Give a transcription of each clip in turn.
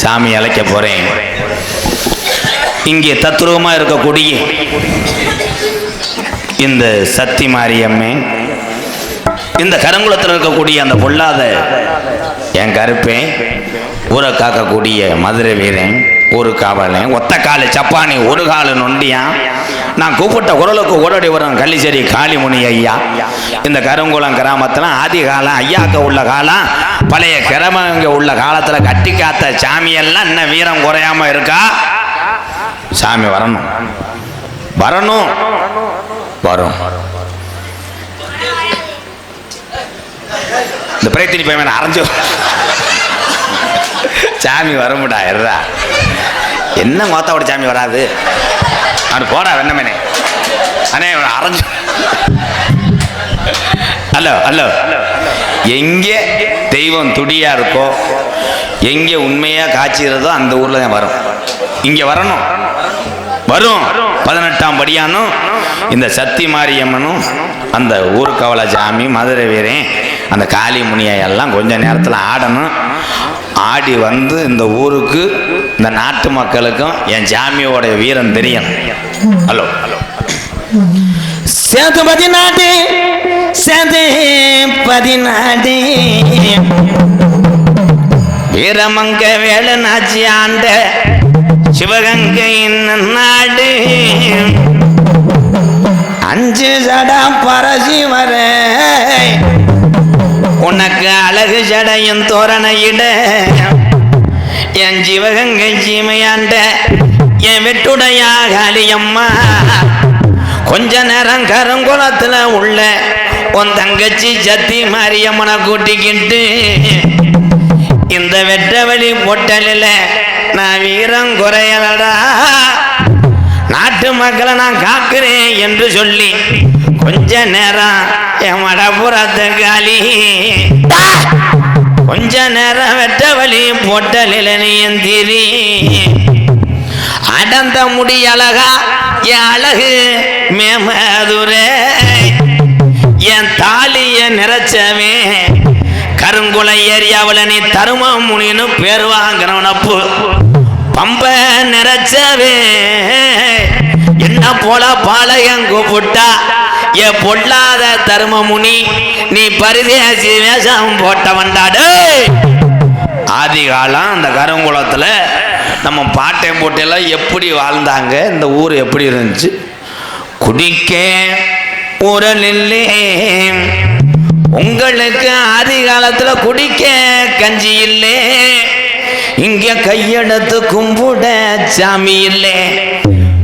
சாமி அழைக்க போறேன். இங்கே தத்ரூபமா இருக்கக்கூடிய இந்த சக்தி மாரியம்மே இந்த கருங்குளத்தில் இருக்கக்கூடிய அந்த பொல்லாத என் கருப்பேன் ஊரை காக்கக்கூடிய மதுரை வீரன் ஒரு காவலன் ஒத்த கால சப்பானி ஒரு காலு நொண்டியான் நான் கூப்பிட்ட குரலுக்கு ஓடோடி வரும் கள்ளிச்சேரி காளிமுனி ஐயா. இந்த கருங்குளம் கிராமத்தில் ஆதி காலம் ஐயாக்க உள்ள காலம் பழைய கிரமங்க உள்ள காலத்தில் கட்டி காத்த சாமியெல்லாம் இன்னும் வீரம் குறையாம இருக்கா? சாமி வரணும். வரணும். வரும். இந்த பிரயத்தினி பையன் அரைஞ்சு சாமி வரமுடா எர்ரா. என்ன மோத்தாவோட சாமி வராது? அவன் போடா வெண்ணமேனே. அண்ணே அரைஞ்சு. Hello hello. எங்கே தெய்வம் துடியா இருக்கோ எங்கே உண்மையா காய்ச்சிறதோ அந்த ஊர்ல தான் வரும். இங்க வரணும். வரும். பதினெட்டாம் படியானும் இந்த சக்தி மாரியம்மனும் அந்த ஊர்கவல சாமி மதுரை வீரன் அந்த காளி முனியை எல்லாம் கொஞ்ச நேரத்தில் ஆடணும். ஆடி வந்து இந்த ஊருக்கு இந்த நாட்டு மக்களுக்கும் என் ஜாமியோட வீரம் தெரியணும் ஹலோ. ஹலோ சேது பதினாடு சேது பதினாடு. வீரமங்க வேலநாச்சி ஆண்ட சிவகங்கையின் நாடு. அஞ்சு சடா பரசி வர உனக்கு அழகு ஜடையும் தோரணையிட என் ஜீவகங்கை சீமையாண்ட என் வெட்டுடையாக அலியம்மா கொஞ்ச நேரம் கருங்குளத்துல உள்ள உன் தங்கச்சி சத்தி மாரியம்மனை கூட்டிக்கிட்டு இந்த வெட்டவெளி பொட்டலில் நான் வீரம் குறையலடா. நாட்டு மக்களை நான் காக்கிறேன் என்று சொல்லி கொஞ்ச நேரம் என் மடப்புறத்தை காலி. கொஞ்ச நேரம் வெட்ட வழி பொட்டலில் நீ திரி. அடந்த முடி அழகா என் அழகு மேமதுரே. என் தாலிய நிறைச்சவே கருங்குளை ஏரியாவில் நீ தரும முனின்னு பேர் வாங்கினவனப்பு பம்ப நிறைச்சவே. என்ன போல பாளையம் கூப்பிட்டா? ஏ பொல்லாத தருமமுனி நீ பரிதேசி வேஷம் போட்டவன்டாடு ஆதி காலம் அந்த கருங்குளத்தில் நம்ம பாட்டை போட்டியெல்லாம் எப்படி வாழ்ந்தாங்க? இந்த ஊர் எப்படி இருந்துச்சு? குடிக்க உரலில்லே உங்களுக்கு ஆதி காலத்தில் குடிக்க கஞ்சி இல்லை. இங்க கையெடுத்து கும்பிட சாமி இல்லே.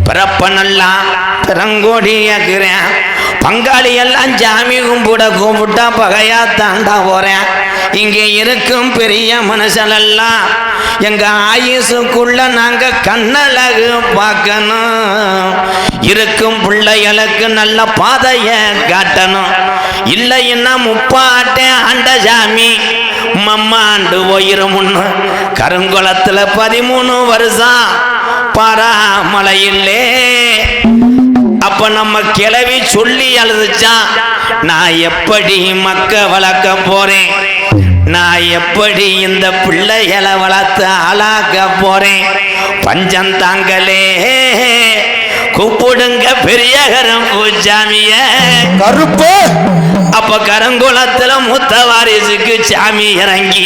பிறப்பனெல்லாம் பிறங்கோடியாக்குறேன் பங்காளி எல்லாம் சாமி கும்பிட கும்பிட்டா பகையா தாண்டா போறேன். இங்கே இருக்கும் பெரிய மனுஷனெல்லாம் எங்க ஆயுசுக்குள்ள நாங்க கண்ணழகு பார்க்கணும். இருக்கும் பிள்ளைகளுக்கு நல்ல பாதைய காட்டணும். இல்லைன்னா முப்பாட்டே ஆண்ட சாமி. மம்மாண்டு போயிருமுன்னு கருங்குளத்துல பதிமூணு வருஷம் பராமலையில்லே அப்ப நம்ம கிளவி சொல்லி அழுதுச்சான் நான் எப்படி மக்க வளர்க்க போறேன்? நான் எப்படி இந்த பிள்ளைகளை வளர்த்து ஆளாக்க போறேன்? பஞ்சம் தாங்களே கூப்பிடுங்க பெரிய கரம் பூச்சாமிய கருப்பு! அப்ப கருங்குளத்துல மூத்த வாரிசுக்கு சாமி இறங்கி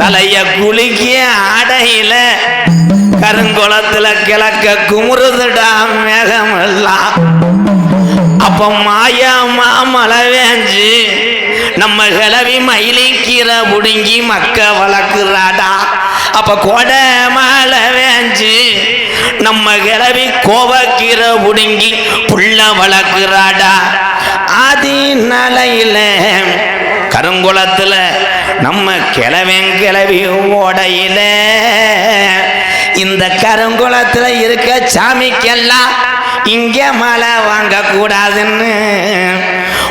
தலைய குலுக்கி ஆடையில கருங்குளத்துல கிழக்க குமுறுதுடா மேகம் எல்லாம் அப்ப மாயாமா மழை வேஞ்சு நம்ம கிளவி மயிலிக்கீரை புடுங்கி மக்க வளர்க்குறாடா. அப்ப கொடை மழை வேஞ்சு நம்ம கிளவி கோவக்கீரை புடுங்கி புள்ள வளர்க்குறாடா. நலையில கருங்குளத்துல நம்ம கிளவன் கிளவி ஓடையில. இந்த கருங்குளத்துல இருக்க சாமிக்கெல்லாம் இங்க மழை வாங்க கூடாதுன்னு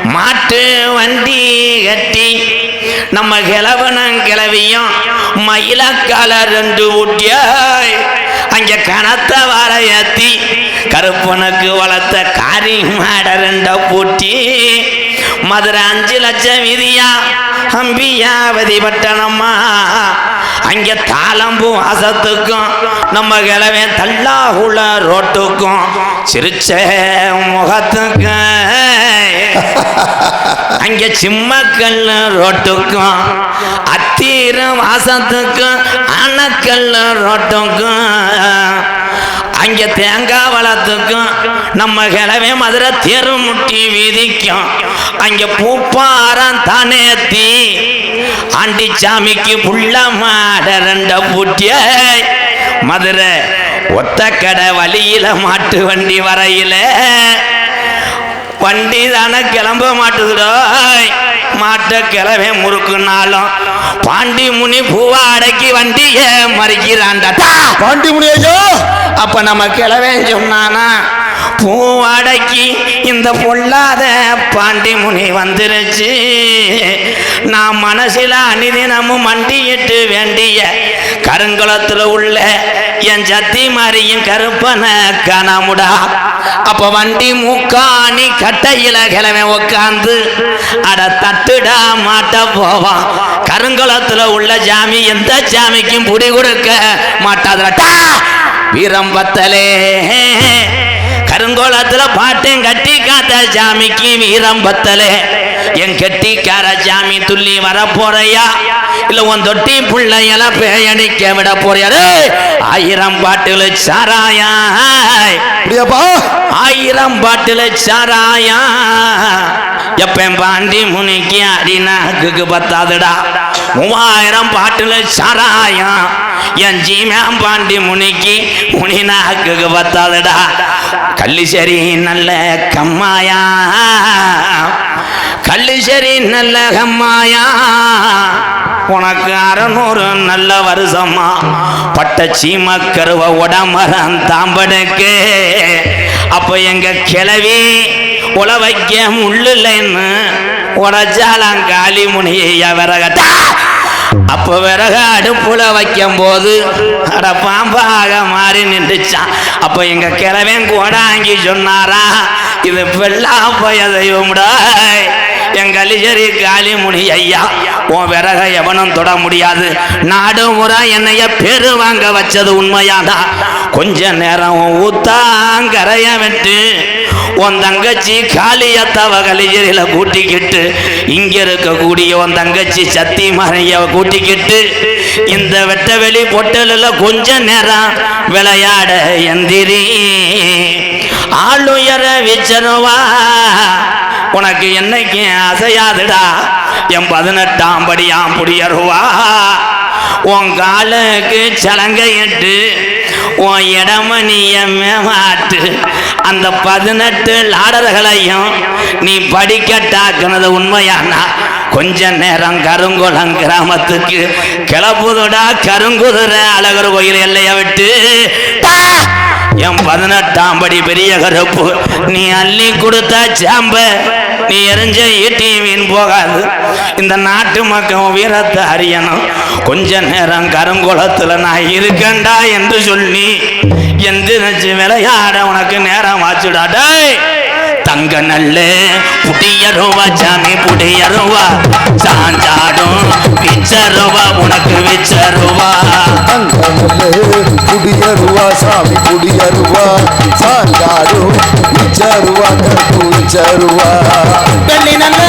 மாட்டு வண்டி கட்டி நம்ம கிளவனும் கிளவியும் மயிலக்கால ரெண்டு ஊட்டியாய் அங்க கனத்த வர ஏத்தி கருப்பனுக்கு வளர்த்த காரி மாட ரெண்ட பூட்டி மதுரை அஞ்சு லட்சம் விதியா அம்பியாவதி பட்டணம்மா. அங்கே தாளம்பு வாசத்துக்கும் நம்ம கிழவே தள்ளாகுள்ள ரோட்டுக்கும் சிரிச்ச முகத்துக்கும். அங்கே சிம்மக்கல் ரோட்டுக்கும் அத்தீர வாசத்துக்கும் அணக்கல் ரோட்டுக்கும். அங்கே தேங்காய் வளத்துக்கும் நம்ம கிழவே மதுரை தெரு முட்டி வீதிக்கும். அங்கே பூப்பாரம் தனேத்தி. ஆண்டி சாமிக்கு புள்ள மாட ரெண்ட பூட்டிய. மதுரை ஒத்த கடை வழியில மாட்டு வண்டி வரையில. வண்டி தானே கிளம்ப மாட்டுதுடோ. மாட்ட கிளவே முறுக்குனாலும் பாண்டி முனி பூவா அடக்கி வண்டிய மறிக்கிறான்டா. பாண்டி முனியோ அப்ப நம்ம கிளவேன் சொன்னானா பூவடக்கி இந்த பொல்லாத பாண்டி முனி வந்துருச்சு. நான் மனசில் அனிதினமும் மண்டியிட்டு வேண்டிய கருங்குளத்தில் உள்ள என் சத்தி மாரியும் கருப்பனை காணாமுடா அப்போ வண்டி மூக்காணி கட்டையில கிழமை உட்காந்து அட தட்டுடா மாட்ட போவான். கருங்குளத்தில் உள்ள ஜாமி எந்த ஜாமிக்கும் புடி கொடுக்க மாட்டாதடா. வீரம் பத்தலே கருங்கோலத்துல பாட்டும் கட்டி காத்த ஜாமிக்கு வீரம் பத்தலே என் கெட்டிக்கார ஜாமி துள்ளி வர போறையா இல்ல உன் தொட்டி பிள்ளையல பேயடிக்க விட போறியா டேய், ஆயிரம் பாட்டுல சாராயா ஆயிரம் பாட்டுல சாராயா. எப்பன் பாண்டி முனிக்கு அடினாக்கு பத்தாதுடா. மூவாயிரம் பாட்டுல சாராயம் என் ஜீமாம் பாண்டி முனிக்கு முனி முனினாக்கு பத்தாதுடா. கள்ளிசரி நல்ல கம்மாயா. கள்ளிசரி நல்ல கம்மாயா. உனக்கு அறநூறு நல்ல வருஷமா. பட்ட சீமக்கருவ கருவ உடமரம் தாம்படுக்கு. அப்போ எங்க கிளவி உல உள்ளில்லைன்னு உடச்சாலாம் காளி முனிய விறகட்டா அப்போ விறக அடுப்புல வைக்கும் போது அட பாம்பாக மாறி நின்றுச்சான். அப்ப எங்க கிழவன் கோடாங்கி சொன்னாரா இது பெல்லா போய தெய்வம்டா என் கலிஜரி காளி முனி ஐயா உன் விறக எவனும் தொட முடியாது. நாடு முறை என்னைய பெரு வாங்க வச்சது உண்மையாதான் கொஞ்ச நேரம் ஊத்தாங்கரைய விட்டு உன் தங்கச்சி காளியத்தவ கலிஜரியில கூட்டிக்கிட்டு இங்க இருக்கக்கூடிய உன் தங்கச்சி சத்தி மறைய கூட்டிக்கிட்டு இந்த வெட்டவெளி பொட்டலில் கொஞ்ச நேரம் விளையாட எந்திரி. ஆளுயர விச்சருவா உனக்கு என்னைக்கு அசையாதுடா என் பதினெட்டாம் படியாம் புடியருவா உன் காலுக்கு சலங்கையிட்டு உன் இடமணியமே மேமாட்டு அந்த பதினெட்டு லாடர்களையும் நீ படிக்கட்டாக்குனது உண்மையானா? கொஞ்ச நேரம் கருங்குளம் கிராமத்துக்கு கிளப்புதுடா கருங்குதிரை அழகர் கோயில் எல்லைய விட்டு. என் பதினெட்டாம் படி பெரிய கருப்பு நீ அள்ளி கொடுத்த சாம்ப. நீ எரிஞ்ச ஈட்டி வீண் போகாது. இந்த நாட்டு மக்கள் வீரத்தை அறியணும். கொஞ்ச நேரம் கருங்குளத்துல நான் இருக்கேன்டா என்று சொல்லி எந்திரிச்சு விளையாட உனக்கு நேரம் ஆச்சுடா. டேய் தங்க நல்ல புடியருவா சாமி புடியருவா சாஞ்சாடும் விச்சருவா உனக்கு விச்சருவா அங்கமல்லே குடியருவா சாமி குடியருவா சாஞ்சாடு இச்சருவா கற்பு இச்சருவா வெள்ளி நல்ல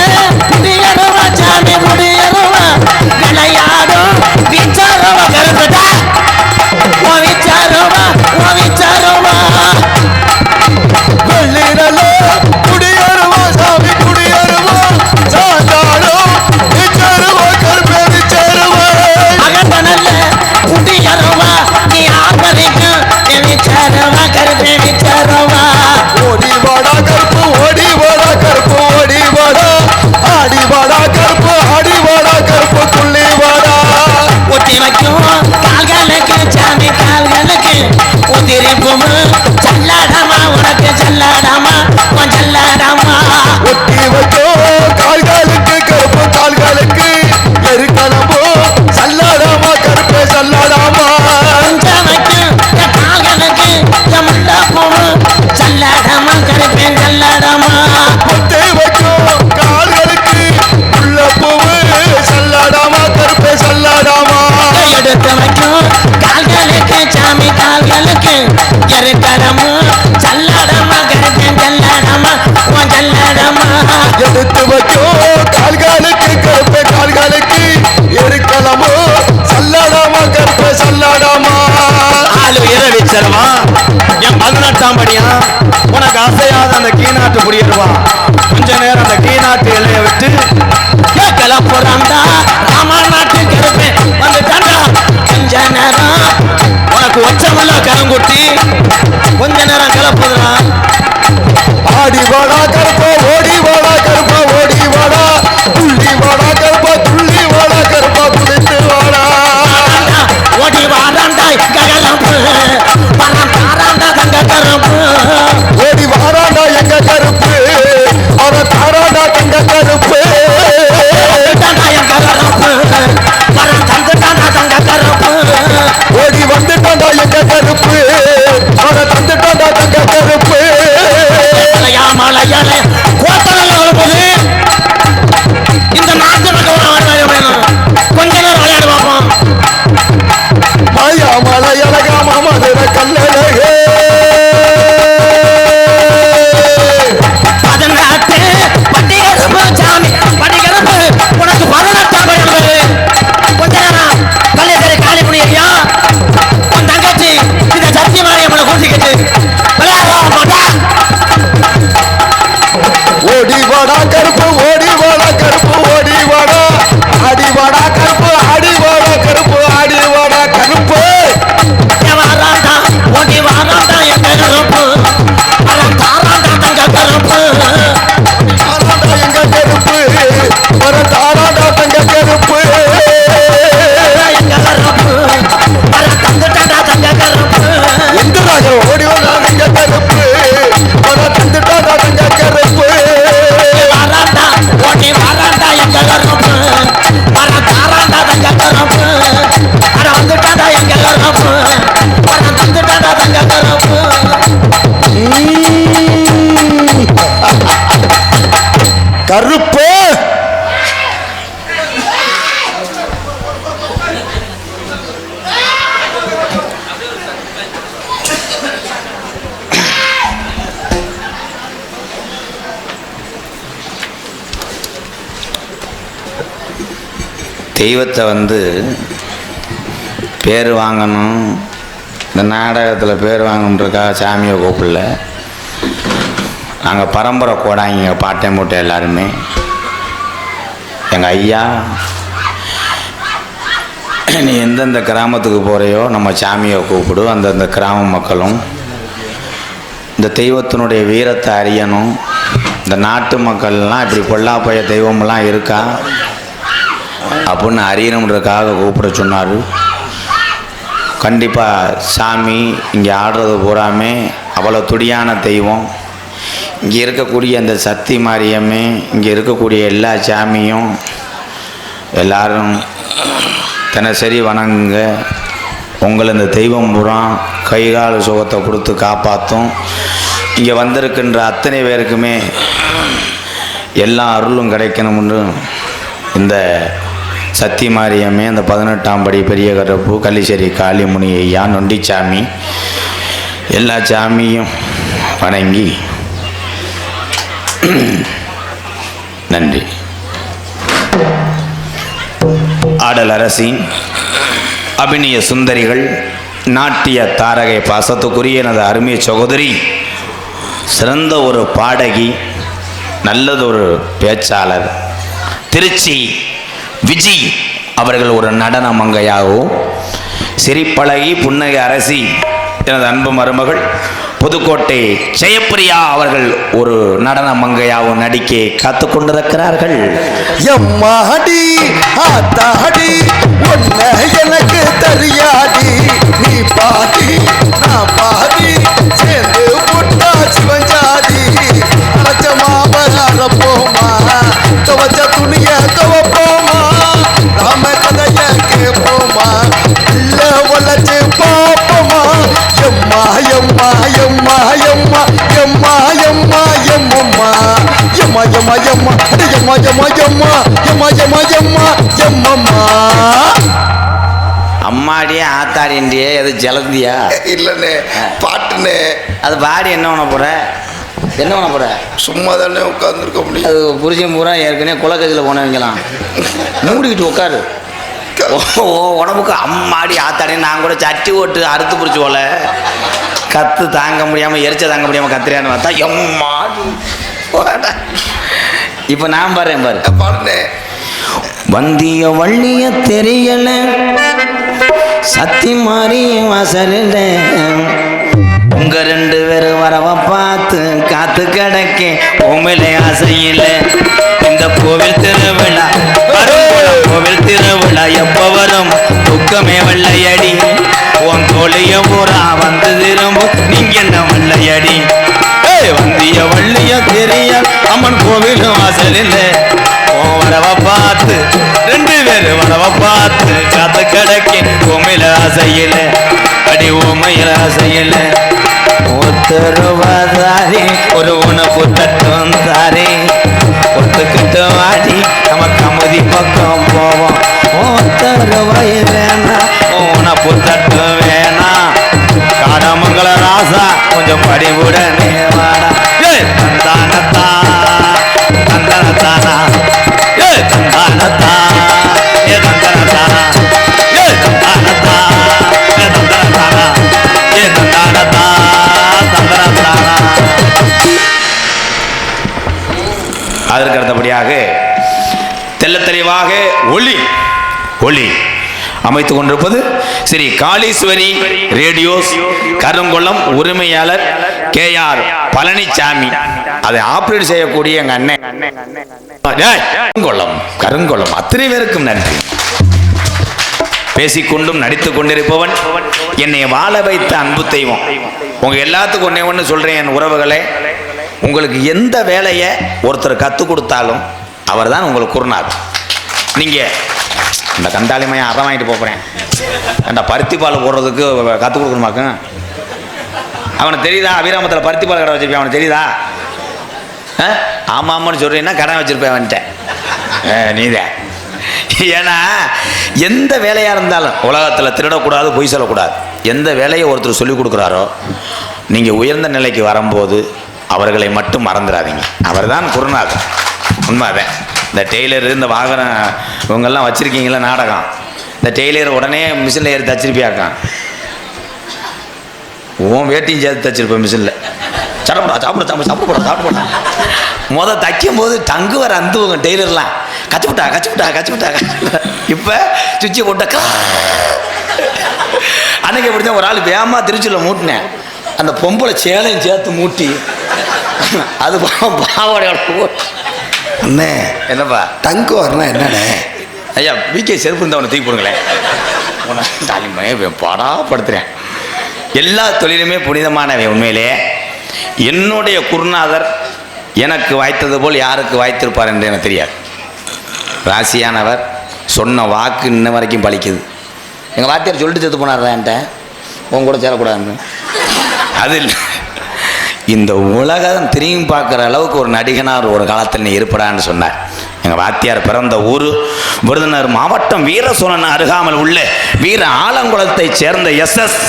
தெய்வத்தை வந்து பேர் வாங்கணும். இந்த நாடகத்தில் பேர் வாங்கணுன்றக்காக சாமியை கூப்பிடல. நாங்கள் பரம்பரை கோடாங்க பாட்டை மூட்டை எல்லாருமே. எங்கள் ஐயா நீ எந்தெந்த கிராமத்துக்கு போகிறையோ நம்ம சாமியை கூப்பிடு. அந்தந்த கிராம மக்களும் இந்த தெய்வத்தினுடைய வீரத்தை அறியணும். இந்த நாட்டு மக்கள்லாம் இப்படி பொல்லாப்பைய தெய்வம்லாம் இருக்கா? அப்படின்னு அறியணுன்றதுக்காக கூப்பிட சொன்னார். கண்டிப்பாக சாமி இங்கே ஆடுறது பூராமே அவ்வளோ துடியான தெய்வம். இங்கே இருக்கக்கூடிய அந்த சக்தி மாரியம்மே இங்கே இருக்கக்கூடிய எல்லா சாமியும் எல்லாரும் தினசரி வணங்குங்க. உங்களை இந்த தெய்வம் பூரா கைகால் சுகத்தை கொடுத்து காப்பாற்றும் இங்கே வந்திருக்கின்ற அத்தனை பேருக்குமே எல்லா அருளும் கிடைக்கணும்னு இந்த சத்தி மாரியம்மே அந்த பதினெட்டாம் படி பெரிய கருப்பு கள்ளிச்சேரி காளிமுனி ஐயா நொண்டிச்சாமி. எல்லா சாமியும் வணங்கி நன்றி. ஆடல் அரசின் அபிநய சுந்தரிகள் நாட்டிய தாரகை பாசத்துக்குரிய எனது அருமைய சகோதரி சிறந்த ஒரு பாடகி நல்லதொரு பேச்சாளர் திருச்சி விஜி அவர்கள் ஒரு நடன மங்கையாகவும் சிரிப்பழகி புன்னகை அரசி எனது அன்பு மருமகள் புதுக்கோட்டை ஜெயப்பிரியா அவர்கள் ஒரு நடன மங்கையாகவும் நடிக்க காத்து கொண்டிருக்கிறார்கள் எம்மாடி ஆத்தாடி ஒன்ன எம்மம்மா அம்மாடியே ஆத்தாடின்றியே எது ஜலந்தியா? இல்லண்ணே பாட்டுண்ணே அது பாடி என்ன பண்ண போற? என்ன பண்ண போற? சும்மா தானே உட்காந்துருக்க முடியும். அது புருஷன் பூரா ஏற்கனவே குலக்கத்தில் போனவங்களாம். மூடிக்கிட்டு உட்காரு. ஓ உடம்புக்கு அம்மாடி ஆத்தாடி நான் கூட சட்டி ஓட்டு அறுத்து பிடிச்சி போல. கத்து தாங்க முடியாம எரிச்ச தாங்க முடியாம கத்துறியான்னு பார்த்தா எம்மாடி. இப்ப நான் பாரு பாரு. பாடுண்ணே வந்திய வள்ளிய தெரியல சத்தி மாறி வாசலில் உங்க ரெண்டு பேரும் வரவ பார்த்து காத்து கிடக்கே உமிலே ஆசையில. இந்த கோவில் திருவிழா கோவில் திருவிழா எப்ப வரும் துக்கமே வெள்ளையடி. உன் கோழிய பூரா வந்து திரும்பும் நீங்க என்ன வெள்ளையடி? வந்திய வள்ளிய தெரிய அம்மன் கோவிலும் வாசலில் உன் வரவ பார்த்து ரெண்டு பேரும் வரவ பார்த்து காத்து கிடக்கி உமையில ஆசையில அடி உமையில ஆசையில ஒத்துருவாதாரி ஒரு உணவு தட்டும் தாரே. ஒத்துக்கிட்டு வாடி நம்ம கமுதி பக்கம் போவோம். ஒத்தருவாய் வேணாம் உணவு தட்டு வேணாம் காடமங்கல ராசா கொஞ்சம் படிவுடனே வாடா. ஏய் தந்தானத்தா. தெல்ல அதற்கு அடுத்தபடியாக தெளிவாக ஒளி ஒளி. அமைத்துக் கொண்டிருப்பது ஸ்ரீ காளீஸ்வரி ரேடியோஸ் கருங்குளம் உரிமையாளர் கே ஆர் பழனிசாமி அதை ஆப்ரேட் செய்யக்கூடிய எங்க அண்ணன். கருங்குளம் கருங்குளம் அத்தனை பேருக்கும் நன்றி. பேசிக்கொண்டும் நடித்துக் கொண்டிருப்பவன் என்னை வாழ வைத்த அன்பு தெய்வம். உங்க எல்லாத்துக்கும் ஒன்னே ஒன்று சொல்றேன் என் உறவுகளே. உங்களுக்கு எந்த வேலையை ஒருத்தர் கற்றுக் கொடுத்தாலும் அவர் தான் உங்களுக்கு குருநாத் நீங்க இந்த கண்டாளிமையை அறம் வாங்கிட்டு போகிறேன் அந்த பருத்தி பால் போடுறதுக்கு கற்றுக் கொடுக்கணுமாக்கும் அவனுக்கு தெரியுதா? அபிராமத்தில் பருத்தி பால் கடை வச்சுருப்பேன் அவனுக்கு தெரியுதா? ஆ? ஆமா ஆமான்னு சொல்றீங்கன்னா கடை வச்சுருப்பேன் வந்துட்டேன் நீதான் ஏன்னா எந்த வேலையாக இருந்தாலும் உலகத்தில் திருடக்கூடாது பொய் சொல்லக்கூடாது. எந்த வேலையை ஒருத்தர் சொல்லிக் கொடுக்குறாரோ நீங்கள் உயர்ந்த நிலைக்கு வரும்போது அவர்களை மட்டும் மறந்துடாதீங்க. அவர்தான் குருநாதன் உண்மைதான். இந்த டெய்லரு இந்த வாகனம் இவங்கெல்லாம் வச்சுருக்கீங்களா நாடகம்? இந்த டெய்லர் உடனே மிஷினில் ஏறி தச்சிருப்பியாக்கான் உன் வேட்டியும் சேர்த்து தச்சிருப்பேன் மிஷினில். சாப்பிடா சாப்பிட சாப்பிட சாப்பிட சாப்பிட முத தைக்கும் போது தங்கு வர அந்துவங்க டெய்லர்லாம். கச்சுவிட்டா கச்சுவிட்டா கச்சுவிட்டா இப்போ சுவிட்சை போட்டக்கா அன்னைக்கு எப்படி ஒரு ஆள் வேகமாக திருச்சியில் மூட்டினேன். அந்த பொம்பளை சேலையும் சேர்த்து மூட்டி. அது பாவடையோட பாவாடையோட போட்டு அண்ணே. என்னப்பா? தங்கு வரணும் என்னண்ணே? ஐயா விகே செருப்பு இருந்தால் அவனை தூக்கி போடுங்களேன். தாலிமையை படாப்படுத்துகிறேன் எல்லா தொழிலுமே புனிதமானவை உண்மையிலே. என்னுடைய குருநாதர் எனக்கு வாய்த்தது போல் யாருக்கு வாய்த்திருப்பார் என்று எனக்கு தெரியாது. ராசியானவர் சொன்ன வாக்கு இன்ன வரைக்கும் பலிக்குது எங்கள் வாத்தியார் சொல்லிட்டு செத்து போனார் என்கிட்ட. உன் கூட சேரக்கூடாதுன்னு. அது இல்லை. இந்த உலகம் திரும்பி பார்க்குற அளவுக்கு ஒரு நடிகனார் ஒரு காலத்தில் நீ இருப்படான்னு சொன்னார். எங்கள் வாத்தியார் பிறந்த ஊர் விருதுநகர் மாவட்டம் வீரசோழன் அருகாமல் உள்ள வீர ஆலங்குளத்தைச் சேர்ந்த எஸ் எஸ்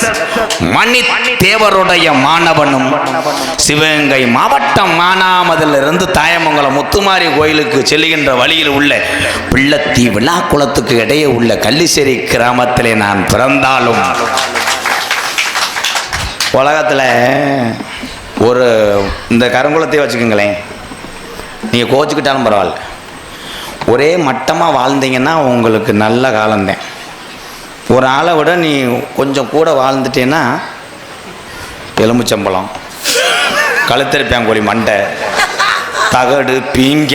மணி தேவருடைய மாணவனும் சிவகங்கை மாவட்டம் மானாமதிலிருந்து தாயமங்கலம் முத்துமாரி கோயிலுக்கு செல்லுகின்ற வழியில் உள்ள பிள்ளத்தி விழாக்குளத்துக்கு இடையே உள்ள கள்ளிசேரி கிராமத்திலே நான் பிறந்தாலும் உலகத்தில் ஒரு இந்த கருங்குளத்தையே வச்சுக்கோங்களேன். நீங்கள் கோச்சிக்கிட்டாலும் பரவாயில்ல. ஒரே மட்டமாக வாழ்ந்தீங்கன்னா உங்களுக்கு நல்ல காலம்தான். ஒரு ஆளை விட நீ கொஞ்சம் கூட வாழ்ந்துட்டேன்னா எலும்புச்சம்பழம் கழுத்தரிப்பாங்கோழி மண்டை தகடு பீங்க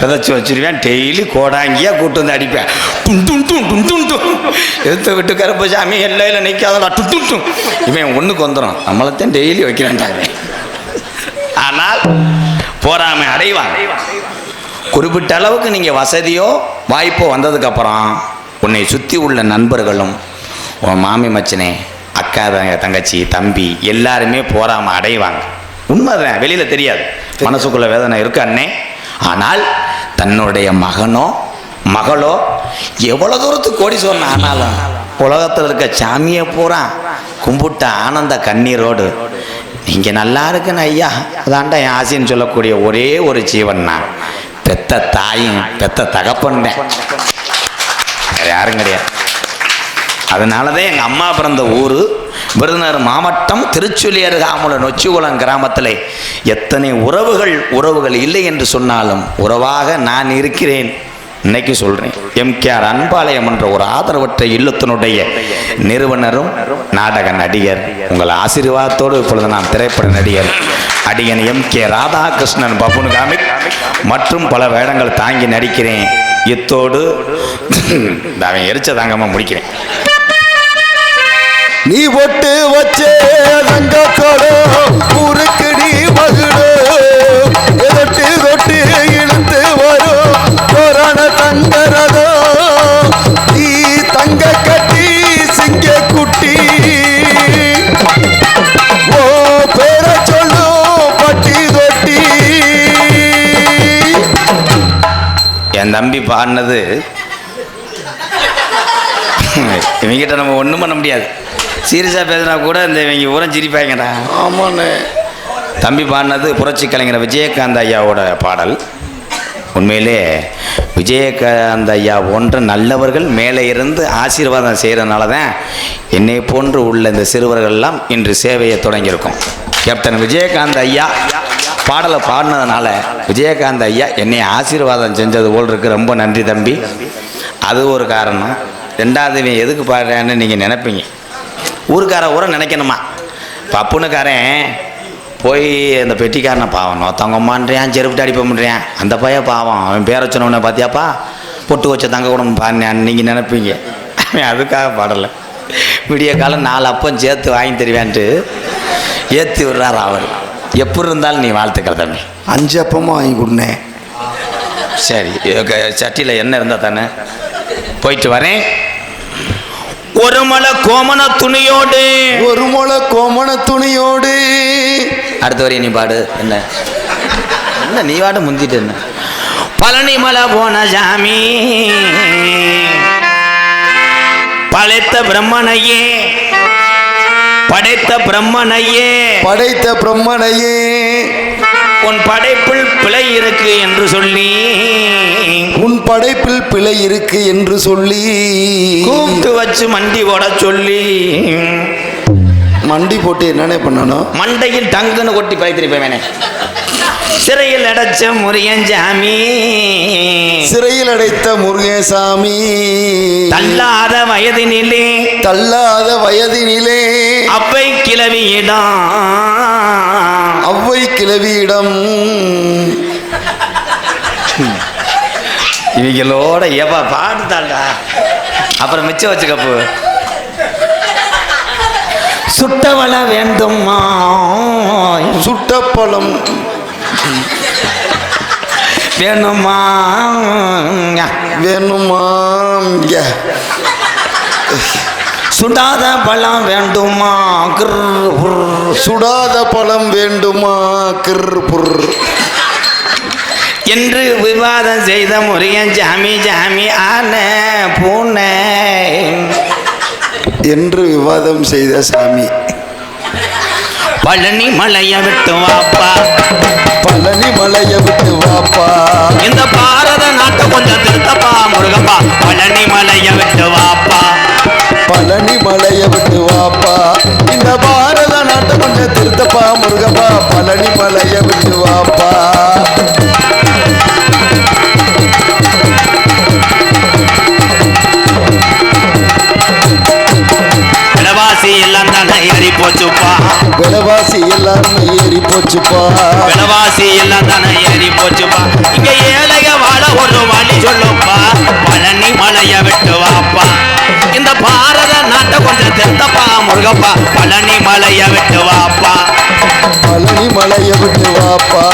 பிதைச்சி வச்சுருவேன். டெய்லி கோடாங்கியாக கூட்டு வந்து அடிப்பேன். டும் டும் டும் டும் டும் டும். எடுத்து விட்டு கருப்பசாமி எல்லையில் நிற்காதடா டும் டும் டும். இவன் ஒன்றுக்கு வந்துடும் நம்மளைத்தான் டெய்லி வைக்கிறான்டாங்க. ஆனால் போறாமை அடைவான். குறிப்பிட்ட அளவுக்கு நீங்கள் வசதியோ வாய்ப்போ வந்ததுக்கப்புறம் உன்னை சுற்றி உள்ள நண்பர்களும் உன் மாமி மச்சனே அக்கா தங்கச்சி தம்பி எல்லாருமே போறாம அடைவாங்க. உண்மைதான். வெளியில் தெரியாது. மனசுக்குள்ள வேதனை இருக்கு அண்ணே. ஆனால் தன்னுடைய மகனோ மகளோ எவ்வளோ தூரத்துக்கு கோடீஸ்வரன் ஆனாலும் உலகத்தில் இருக்க சாமியை பூரா கும்பிட்ட ஆனந்த கண்ணீரோடு நீங்கள் நல்லா இருக்குன்னு ஐயா அதான்டா என் ஆசைன்னு சொல்லக்கூடிய ஒரே ஒரு ஜீவன் நான் பெத்த தாயும் பெத்த தகப்பன்னேன் யாரும் கிடையாது. அதனால தான் எங்கள் அம்மா பிறந்த ஊர் விருதுநகர் மாவட்டம் திருச்சுழி அருகாமுல நொச்சிகுளம் கிராமத்தில் எத்தனை உறவுகள் உறவுகள் இல்லை என்று சொன்னாலும் உறவாக நான் இருக்கிறேன். இன்னைக்கு சொல்கிறேன் எம்கேஆர் அன்பாளையம் என்ற ஒரு ஆதரவற்ற இல்லத்தினுடைய நிறுவனரும் நாடக நடிகர். உங்கள் ஆசீர்வாதத்தோடு இப்பொழுது நான் திரைப்பட நடிகர். அடியன் எம் கே ராதாகிருஷ்ணன் பப்புனு காமிக் மற்றும் பல வேடங்கள் தாங்கி நடிக்கிறேன். இத்தோடு அவன் எரிச்ச தாங்காம முடிக்கிறேன். நீ ஒட்டு வச்சே தங்கத்தோடு ஊருக்குடி மகிழோ. தொட்டு தொட்டு இழுத்து வரும் கொரோன தங்கரதோ. நீ தங்க கட்டி சிங்க குட்டி. ஓ பேர சொல்லும் பட்டி தொட்டி. என் தம்பி பாடினது. இவங்கிட்ட நம்ம ஒன்றும் பண்ண முடியாது. சீரியஸாக பேசினா கூட இந்த இவங்க ஊரம் சிரிப்பாங்கடா. ஆமாண்ணே. தம்பி பாடினது புரட்சி கலைஞர் விஜயகாந்த் ஐயாவோட பாடல். உண்மையிலே விஜயகாந்த் ஐயா போன்ற நல்லவர்கள் மேலே இருந்து ஆசீர்வாதம் செய்கிறதுனால தான் என்னை போன்று உள்ள இந்த சிறுவர்கள்லாம் இன்று சேவையை தொடங்கியிருக்கோம். கேப்டன் விஜயகாந்த் ஐயா பாடலை பாடினதுனால விஜயகாந்த் ஐயா என்னை ஆசீர்வாதம் செஞ்சது போல் இருக்கு. ரொம்ப நன்றி தம்பி. அது ஒரு காரணம். ரெண்டாவது இவன் எதுக்கு பாடுறான்னு நீங்கள் நினைப்பீங்க. ஊருக்கார ஊரை நினைக்கணுமா? பப்புனுக்காரன் போய் அந்த பெட்டிக்காரனை பாவம் நோத்தவங்கம்மான்றியான் செருப்பு அடிப்ப பண்ணுறியான் அந்த பையன் பாவம் அவன் பேரை சொன்னவனே பார்த்தியாப்பா பொட்டு வச்ச தங்க கூட பாடினான்னு நீங்கள் நினைப்பீங்க. அவன் அதுக்காக பாடலை. விடிய காலம் நாலு அப்பம் சேர்த்து வாங்கி தருவேன்ட்டு ஏற்றி விடுறாரு அவர். எப்படி இருந்தாலும் நீ வாழ்த்துக்கிற தம்பி. அஞ்சு அப்பமா வாங்கி கொடுனேன் சரி சட்டியில் என்ன இருந்தால் தானே? போயிட்டு வரேன். ஒரு மலை கோமண துணியோடு. ஒரு முளை கோமண துணியோடு. அடுத்த வரையும் நீ பாடு என்ன? என்ன நீ பாடு முந்திட்டு என்ன? பழனி மலை போன சாமி. பழைத்த பிரம்மனையே. படைத்த பிரம்மனையே. படைத்த பிரம்மனையே. உன் படைப்பில் பிழை இருக்கு என்று சொல்லி. உன் படைப்பில் பிழை இருக்கு என்று சொல்லி. கூப்பிட்டு வச்சு மண்டி போட சொல்லி. மண்டி போட்டு என்னென்ன பண்ணணும்? மண்டையில் டங்குன்னு கொட்டி பழைத்திருப்பேன் சிறையில் அடைச்ச முருகன் சாமி. சிறையில் அடைத்த முருகேசாமி தள்ளாத வயதினிலே. தள்ளாத வயதினிலே. அவ்வை கிளவியிடம். அவ்வை கிளவியிடம். இவங்களோட ஏப்பா பாடுதாண்டா. அப்புறம் மிச்சம் வச்சுக்கப்பு சுட்டவள வேண்டுமா சுட்டப்பழம். வேணுமா வேணுமா ய. சுடாத பழம் வேண்டுமா கிர். சுடாத பழம் வேண்டுமா கிர் புர். என்று விவாதம் செய்த முருகன் ஜாமி ஜாமி ஆன பூனை. என்று விவாதம் செய்த சாமி. பழனி மலைய விட்டு வாப்பா பழனி மலையை விட்டு வாப்பா இந்த பாரத நாட்டை கொஞ்சம் திருத்தப்பா முருகப்பா. பழனி மலைய விட்டு வாப்பா பழனி மலையை விட்டு வாப்பா இந்த பாரத நாட்டை கொஞ்சம் திருத்தப்பா முருகப்பா. பழனி மலையை விட்டு வாப்பா போச்சுப்பா. விலைவாசி எல்லாரும் ஏறி போச்சுப்பா. விலவாசி எல்லாம் தானே ஏறி போச்சுப்பா. இங்க ஏழைக வாழ ஒரு வழி சொல்லுப்பா. பழனி மலைய விட்டு வாப்பா. இந்த பாரத நாட்டை கொஞ்சம் திருத்தப்பா முருகப்பா. பழனி மலைய விட்டு வாப்பா. பழனி மலையை விட்டு வாப்பா.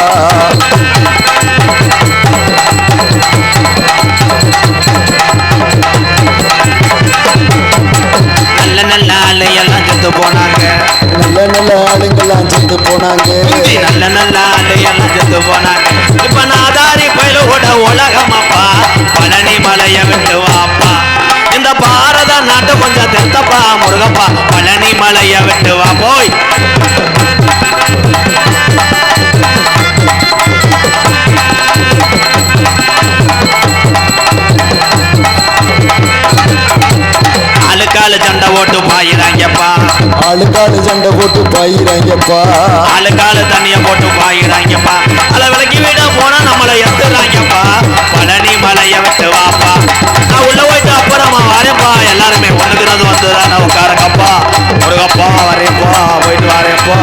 நல்ல நல்ல ஆளு எல்லாம் செத்து போனாங்க. நல்ல நல்ல ஆளுங்கெல்லாம் செத்து போனாங்க. நல்ல நல்ல ஆளுங்கெல்லாம் செத்து போனாங்க. இப்ப நாதாரி பயில கூட உலகமா ஆளுக்காலு சண்டை போட்டு பாயிறாங்கப்பா. ஆளுக்காலு தண்ணிய போட்டு பாயிறாங்கப்பா. அல விளக்கி வீட போனா நம்மளை எடுத்துறாங்கப்பா பழனி மலைய விட்டு வாப்பா. நான் உள்ள போயிட்டு அப்புறமா வரேன்ப்பா. எல்லாருமே ஒண்ணுக்குறது வந்துதான் உட்காரங்கப்பா. முருகப்பா வரேன்ப்பா. போயிட்டு வரேன்ப்பா.